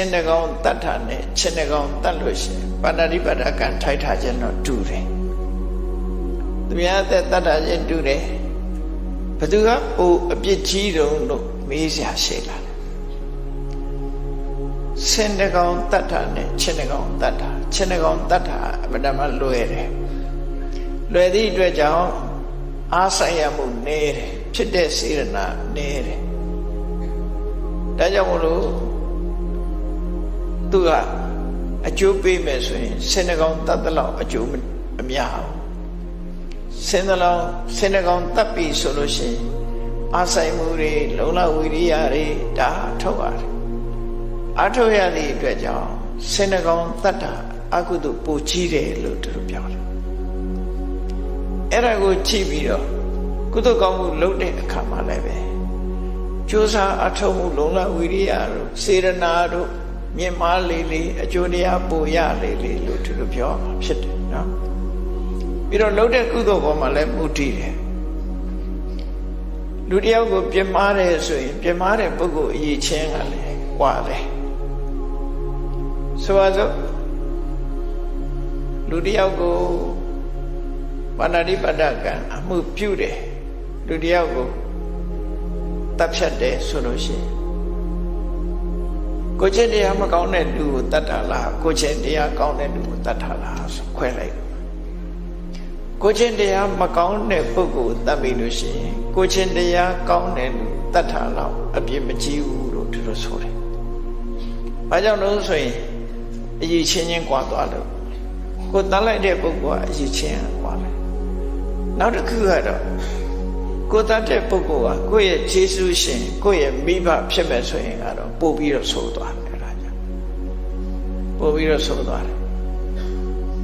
င်တကောင်တတ်တာနဲ့ခြေတကောင်တတ်လို့ရှိရင်ပါဏာတိပါဒကံထိုက်ထားခြင်းတော့တူတယ်သူများအသက်တတ်တာချင်းတူတယ်ဘသူကပိုအပြစ်ကြီးတုံးလို့မေးစရာရှိလာတယ်စင်တကောင်တတ်တာနဲ့ခြေတကောင်တတ်တာခြေတကောင်တတ်တာအမှန်တမ်းလွယ်တယ်လွယ်သည့်အတွက်ကြောင့်အားဆိုင်ရမှုနေတယ်ဖြစ်တဲ့စေရနာနေတယ်ဒါကြောင့်မလို့ သူကအကျိုးပေးမယ်ဆိုရင်စင်တကောင်တတ်တဲ့လောက်အကျိုးအများဘူးစင်တလောက်စင်တကောင်တတ်ပြီဆိုလို့ရှိရင်အားဆိုင်မှုတွေလုံလဝိရိယတွေဒါထုတ်ရတယ်အထုတ်ရသည့်အတွက်ကြောင့်စင်တကောင်တတ်တာအကုသို့ပိုကြီးတယ်လို့သူတို့ပြောတယ်အဲ့ဒါကိုကြည့်ပြီးတော့ကုသိုလ်ကောင်းမှုလုပ်တဲ့အခါမှာလည်းပဲကြိုးစားအထောက်မှုလုံလဝိရိယတို့စေရနာတို့ မြင့်မားလေးလေးအကျိုးတရားပိုရလေးလေးလို့သူတို့ပြောမှာဖြစ်တယ်နော်ပြီးတော့လုပ်တဲ့ကုသိုလ်ပေါ်မှာလည်းမူတည်တယ်လူတယောက်ကိုပြင်းမာတယ်ဆိုရင်ပြင်းမာတဲ့ပုဂ္ဂိုလ်အရေးချင်းကလည်းကွာတယ်ဆိုပါစို့လူတယောက်ကိုပါဏာတိပတ္တကံအမှုပြုတယ်လူတယောက်ကိုတပ်ဖြတ်တယ်ဆိုလို့ရှိရင် ကိုချင်းတရားမကောင်းတဲ့လူကိုတတ်တာလားကိုချင်းတရားကောင်းတဲ့လူကိုတတ်တာလားဆိုခွဲလိုက်ကိုချင်းတရားမကောင်းတဲ့ပုဂ္ဂိုလ်တတ်ပြီလို့ရှိရင်ကိုချင်းတရားကောင်းတဲ့လူတတ်တာလောက်အပြစ်မကြီးဘူးလို့သူတို့ဆိုတယ်။ဘာကြောင့်လို့ဆိုရင်အရေးချင်းချင်းကွာသွားလို့ကိုတတ်လိုက်တဲ့ပုဂ္ဂိုလ်ကအရေးချင်းကွာတယ်။နောက်တစ်ခုကတော့ ကိုတတ်တဲ့ပုဂ္ဂိုလ်ကကိုယ့်ရဲ့ခြေဆုရှင်ကိုယ့်ရဲ့မိဘဖြစ်မဲ့ဆိုရင်ကတော့ပို့ပြီးတော့ဆိုးသွားတယ်အဲ့ဒါကြောင့်ပို့ပြီးတော့ဆိုးသွားတယ်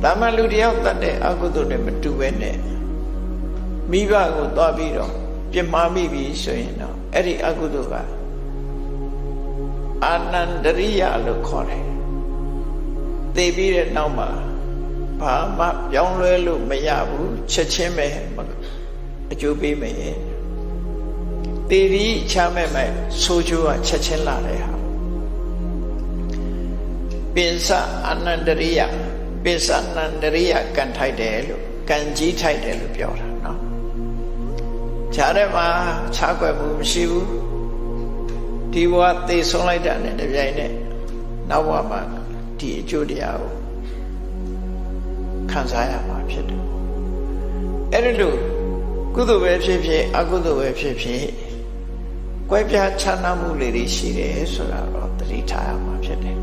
ဒါမှလူတယောက်တတ်တဲ့အကုသိုလ်နဲ့မတူပဲနဲ့မိဘကိုသွားပြီးတော့ပြစ်မှားမိပြီဆိုရင်တော့အဲ့ဒီအကုသိုလ်ကအာနန္ဒရိယလို့ခေါ်တယ်သိပြီးတဲ့နောက်မှာဘာမှပြောင်းလဲလို့မရဘူးချက်ချင်းပဲ အကျိုးပေးမယ်တည်ပြီးချမဲ့မဲ့ဆိုးကျိုးကချက်ချင်းလာတယ်ဟာပိစအနန္တရိယပိစအနန္တရိယကန်ထိုက်တယ်လို့ကန်ကြီးထိုက်တယ်လို့ပြောတာနော်ဈာထဲမှာခြားကွယ်မှုမရှိဘူးဒီဘဝသေဆုံးလိုက်တာနဲ့တပြိုင်နက်နောက်ဘဝမှာဒီအကျိုးတရားကိုခံစားရမှာဖြစ်တယ်အဲ့ဒီလို ကုသိုလ်ပဲဖြစ်ဖြစ်အကုသိုလ်ပဲဖြစ်ဖြစ်ကွဲပြားခြားနားမှုလေးတွေရှိတယ်ဆိုတာတော့သတိထားရမှာဖြစ်တယ်